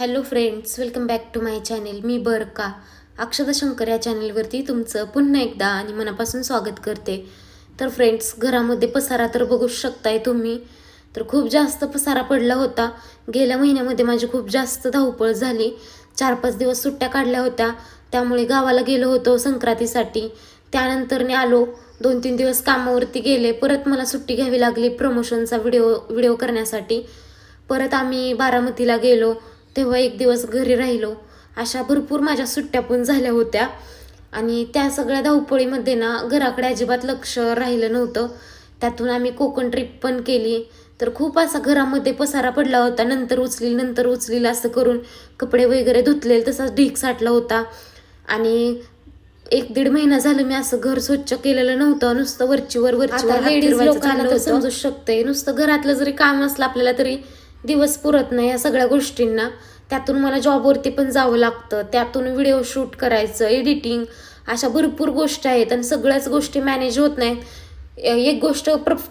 Hello friends welcome back to my channel मी बरका. अक्षता शंकर या चॅनेलवरती तुमचं पुन्हा एकदा आणि मनापासून स्वागत करते. तर फ्रेंड्स घरामध्ये पसारा तर बघू शकताय तुम्ही. तर खूप जास्त पसारा पडला होता. गेल्या महिन्यामध्ये माझी खूप जास्त धावपळ झाली. चार पाच दिवस सुट्ट्या काढल्या होत्या. त्यामुळे गावाला गेलो होतो संक्रांतीसाठी. त्यानंतरने आलो. दोन तीन दिवस कामावरती गेले. परत मला सुट्टी घ्यावी लागली प्रमोशनचा व्हिडिओ व्हिडिओ करण्यासाठी. परत आम्ही बारामतीला गेलो. तेव्हा एक दिवस घरी राहिलो. अशा भरपूर माझ्या सुट्ट्या पण झाल्या होत्या. आणि त्या सगळ्या धावपळीमध्ये ना घराकडे अजिबात लक्ष राहिलं नव्हतं. त्यातून आम्ही कोकण ट्रिप पण केली. तर खूप असा घरामध्ये पसारा पडला होता. नंतर उचलील नंतर उचलील असं करून कपडे वगैरे धुतलेले तसाच ढीक साठला होता. आणि एक दीड महिना झालं मी असं घर स्वच्छ केलेलं नव्हतं. नुसतं वरचीवर वरचीवर लेडीज लोकांना समजू शकते नुसतं घरातलं जरी काम असलं आपल्याला तरी दिवस पुरत नाही या सगळ्या गोष्टींना. त्यातून मला जॉबवरती पण जावं लागतं. त्यातून व्हिडिओ शूट करायचं एडिटिंग अशा भरपूर गोष्टी आहेत आणि सगळ्याच गोष्टी मॅनेज होत नाहीत. एक गोष्ट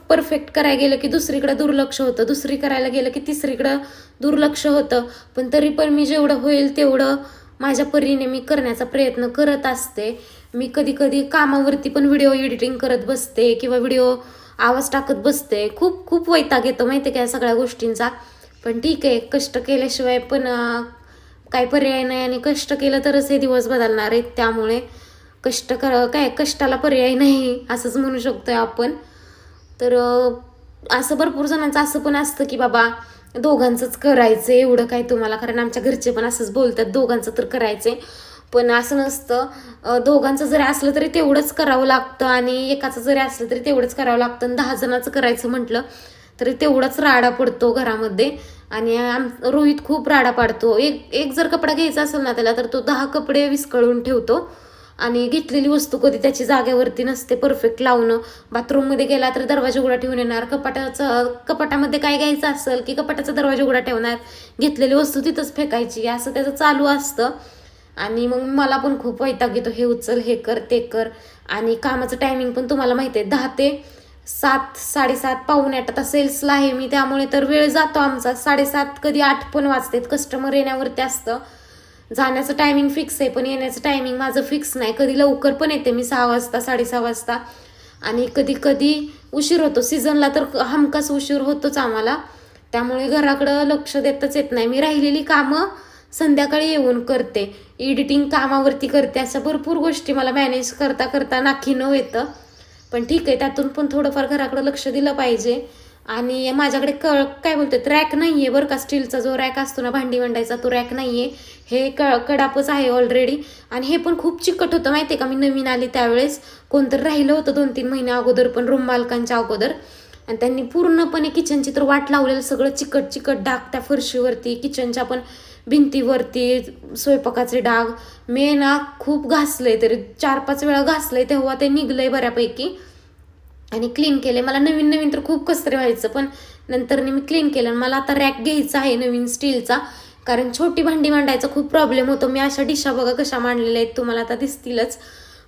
परफेक्ट करायला गेलं की दुसरीकडे दुर्लक्ष होतं. दुसरी करायला गेलं की तिसरीकडं दुर्लक्ष होतं. पण तरी पण मी जेवढं होईल तेवढं माझ्या परीने मी करण्याचा प्रयत्न करत असते. मी कधी कधी कामावरती पण व्हिडिओ एडिटिंग करत बसते किंवा व्हिडिओ आवाज टाकत बसते. खूप खूप वैताग येतो माहिती आहे का या सगळ्या गोष्टींचा. पण ठीक आहे कष्ट केल्याशिवाय पण काय पर्याय नाही आणि कष्ट केलं तरच हे दिवस बदलणार आहेत. त्यामुळे कष्ट कर काय कष्टाला पर्याय नाही असंच म्हणू शकतो आहे आपण. तर असं भरपूर जणांचं असं पण असतं की बाबा दोघांचंच करायचं एवढं काय तुम्हाला. कारण आमच्या घरचे पण असंच बोलतात दोघांचं तर करायचंय. पण असं नसतं. दोघांचं जरी असलं तरी तेवढंच करावं लागतं आणि एकाचं जरी असलं तरी तेवढंच करावं लागतं. आणि दहा जणांचं करायचं म्हटलं तरी तेवढाच राडा पडतो घरामध्ये. आणि आम रोहित खूप राडा पाडतो. एक एक जर कपडा घ्यायचा असेल ना त्याला तर तो दहा कपडे विस्कळून ठेवतो. आणि घेतलेली वस्तू कधी त्याची जागेवरती नसते परफेक्ट लावणं. बाथरूममध्ये गेला तर दरवाजा उघडा ठेवून येणार. कपाटाचं कपाटामध्ये काय घ्यायचं असेल की कपाटाचा दरवाजा उघडा ठेवणार. घेतलेली वस्तू तिथंच फेकायची. असं त्याचं चालू असतं. आणि मग मला पण खूप वैताग येतो. हे उचल हे कर ते कर. आणि कामाचं टायमिंग पण तुम्हाला माहिती आहे. दहा ते सात साडेसात पाऊणे आठ आता सेल्सला आहे. मी त्यामुळे तर वेळ जातो आमचा. साडेसात कधी आठ पण वाजतात. कस्टमर येण्यावरती असतं. जाण्याचं टायमिंग फिक्स आहे पण येण्याचं टायमिंग माझं फिक्स नाही. कधी लवकर पण येते मी सहा वाजता साडेसहा वाजता. आणि कधी कधी उशीर होतो. सीझनला तर हमखास उशीर होतोच आम्हाला. त्यामुळे घराकडं लक्ष देतच येत नाही. मी राहिलेली कामं संध्याकाळी येऊन करते. एडिटिंग कामावरती करते. अशा भरपूर गोष्टी मला मॅनेज करता करता नाखी न येतं. पण ठीक आहे त्यातून पण थोडंफार घराकडं लक्ष दिलं पाहिजे. आणि माझ्याकडे क काय बोलतात रॅक नाही आहे बरं का स्टीलचा जो रॅक असतो ना भांडी मांडायचा तो रॅक नाही आहे हे क कडापच आहे ऑलरेडी आणि हे पण खूप चिकट होतं माहिती आहे का? मी नवीन आली त्यावेळेस. कोणतरी राहिलं होतं दोन तीन महिने अगोदर पण रूम मालकांच्या अगोदर. आणि त्यांनी पूर्णपणे किचनची तर वाट लावलेलं सगळं चिकट चिकट डाग त्या फरशीवरती किचनच्या पण भिंतीवरती स्वयंपाकाचे डाग. मी ना खूप घासले तरी चार पाच वेळा घासले तेव्हा ते निघलंय बऱ्यापैकी. आणि क्लीन केले मला नवीन नवीन तर खूप कसरे व्हायचं पण नंतर मी क्लीन केलं. आणि मला आता रॅक घ्यायचा आहे नवीन स्टीलचा कारण छोटी भांडी मांडायचा खूप प्रॉब्लेम होतो. मी अशा डिशा बघा कशा मांडलेल्या आहेत तुम्हाला आता दिसतीलच.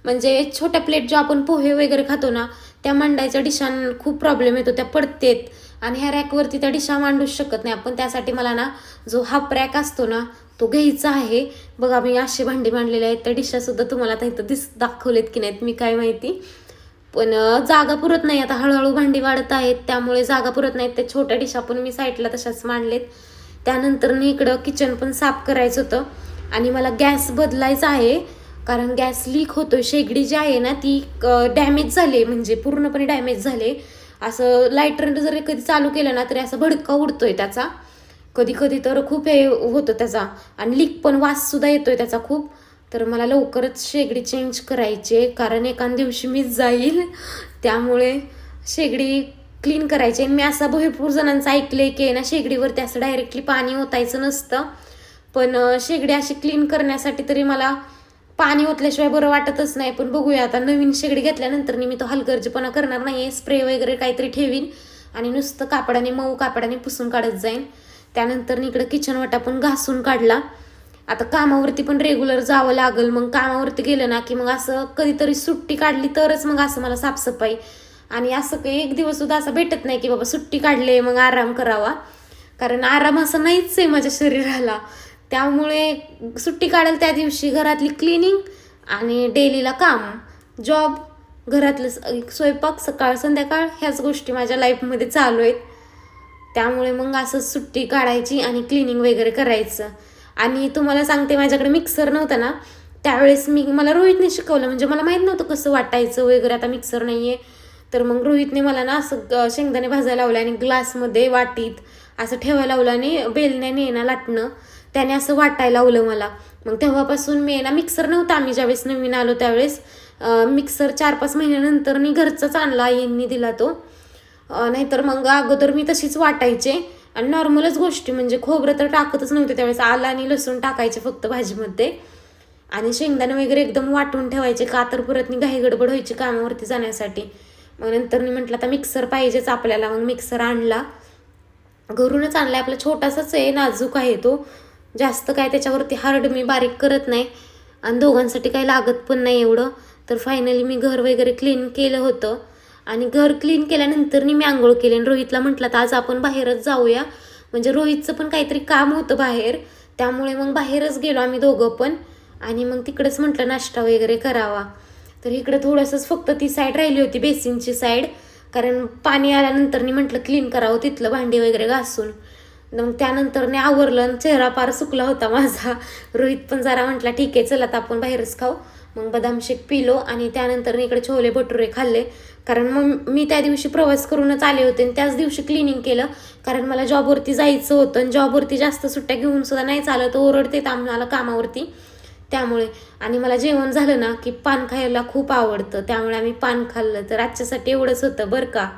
म्हणजे छोट्या प्लेट जो आपण पोहे वगैरे खातो ना त्या मांडायच्या डिशां खूप प्रॉब्लेम येतो त्या पडतेत. आणि ह्या रॅकवरती त्या डिशा मांडूच शकत नाही. आपण त्यासाठी मला ना जो हाफ रॅक असतो ना तो घ्यायचा आहे. बघा मी अशी भांडी मांडलेले आहेत. त्या डिशासुद्धा तुम्हाला आता इथं दिस दाखवलेत की नाहीत. मी काय माहिती? पण जागा पुरत नाही. आता हळूहळू भांडी वाढत आहेत. त्यामुळे जागा पुरत नाहीत. त्या छोट्या डिशा पण मी साईडला तशाच मांडलेत. त्यानंतर मी इकडं किचन पण साफ करायचं होतं. आणि मला गॅस बदलायचा आहे. कारण गॅस लीक होतोय शेगडी जी आहे ना ती डॅमेज झाली म्हणजे पूर्णपणे डॅमेज झाले असं लायटर जरी कधी चालू केलं ना तरी असं भडका उडतोय त्याचा. कधी कधी तर खूप हे होतं त्याचा. आणि लीक पण वास सुद्धा येतोय त्याचा खूप. तर मला लवकरच शेगडी चेंज करायची आहे कारण एखाद दिवशी मीच जाईल. त्यामुळे शेगडी क्लीन करायची मी असं भरपूर जणांचं ऐकले की आहे ना शेगडीवरती असं डायरेक्टली पाणी ओतायचं नसतं. पण शेगडी अशी क्लीन करण्यासाठी तरी मला पाणी ओतल्याशिवाय बरं वाटतच नाही. पण बघूया आता नवीन शेगडी घेतल्यानंतर मी तो हलगर्जीपणा करणार नाही स्प्रे वगैरे काहीतरी ठेवीन आणि नुसतं कापडाने मऊ कापडाने पुसून काढत जाईन. त्यानंतर इकडं किचन वाटा पण घासून काढला. आता कामावरती पण रेग्युलर जावं लागल. मग कामावरती गेलं ना की मग असं कधीतरी सुट्टी काढली तरच मग असं मला साफसफाई. आणि असं काही एक दिवस सुद्धा असं भेटत नाही की बाबा सुट्टी काढली मग आराम करावा. कारण आराम असं नाहीच आहे माझ्या शरीराला. त्यामुळे सुट्टी काढेल त्या दिवशी घरातली क्लिनिंग आणि डेलीला काम जॉब घरातलं स- स्वयंपाक सकाळ संध्याकाळ ह्याच गोष्टी माझ्या लाईफमध्ये चालू आहेत. त्यामुळे मग असं सुट्टी काढायची आणि क्लिनिंग वगैरे करायचं. आणि तुम्हाला सांगते माझ्याकडे मिक्सर नव्हता ना त्यावेळेस मी मला रोहितने शिकवलं. म्हणजे मला माहीत नव्हतं कसं वाटायचं वगैरे आता मिक्सर नाही आहे तर मग रोहितने मला ना असं शेंगदाणे भाजायला लावलं आणि ग्लासमध्ये वाटीत असं ठेवायला लावलं आणि बेलण्याने ना लाटणं. त्याने असं वाटायला लावलं मला. मग तेव्हापासून मी ना मिक्सर नव्हता आम्ही ज्यावेळेस नवीन आलो त्यावेळेस. मिक्सर चार पाच महिन्यानंतर मी घरचाच आणला आईंनी दिला तो. नाहीतर मग अगोदर मी तशीच वाटायचे. आणि नॉर्मलच गोष्टी म्हणजे खोबरं तर टाकतच नव्हते त्यावेळेस. आलं आणि लसूण टाकायचे फक्त भाजीमध्ये. आणि शेंगदाणे वगैरे एकदम वाटून ठेवायचे का तर परत मी घाई गडबड व्हायची कामावरती जाण्यासाठी. मग नंतर मी म्हटलं आता मिक्सर पाहिजेच आपल्याला. मग मिक्सर आणला. घरूनच आणला आपला छोटासाच आहे नाजूक आहे तो. जास्त काय त्याच्यावरती हार्ड मी बारीक करत नाही. आणि दोघांसाठी काही लागत पण नाही एवढं. तर फायनली मी घर वगैरे क्लीन केलं होतं. आणि घर क्लीन केल्यानंतर मी आंघोळ केली. आणि रोहितला म्हटलं तर आज आपण बाहेरच जाऊया. म्हणजे रोहितचं पण काहीतरी काम होतं बाहेर. त्यामुळे मग बाहेरच गेलो आम्ही दोघं पण. आणि मग तिकडेच म्हटलं नाश्ता वगैरे करावा. तर इकडे थोडंसंच फक्त ती साईड राहिली होती बेसिनची साईड कारण पाणी आल्यानंतर मी म्हटलं क्लीन करावं तिथलं भांडी वगैरे घासून. मग त्यानंतर आवरलं आणि चेहरा पार सुकला होता माझा. रोहित पण जरा म्हटला ठीक आहे चला आता आपण बाहेरच खाऊ. मग बदाम शेक पिलो आणि त्यानंतर इकडे छोले भटुरे खाल्ले. कारण मग मी त्या दिवशी प्रवास करूनच आले होते आणि त्याच दिवशी क्लिनिंग केलं. कारण मला जॉबवरती जायचं होतं आणि जॉबवरती जास्त सुट्ट्या घेऊन सुद्धा नाही चालत ओरडते आम्हाला कामावरती. त्यामुळे आणि मला जेवण झालं ना की पान खायला खूप आवडतं. त्यामुळे आम्ही पान खाल्लं. तर आजच्यासाठी एवढंच होतं बरं का.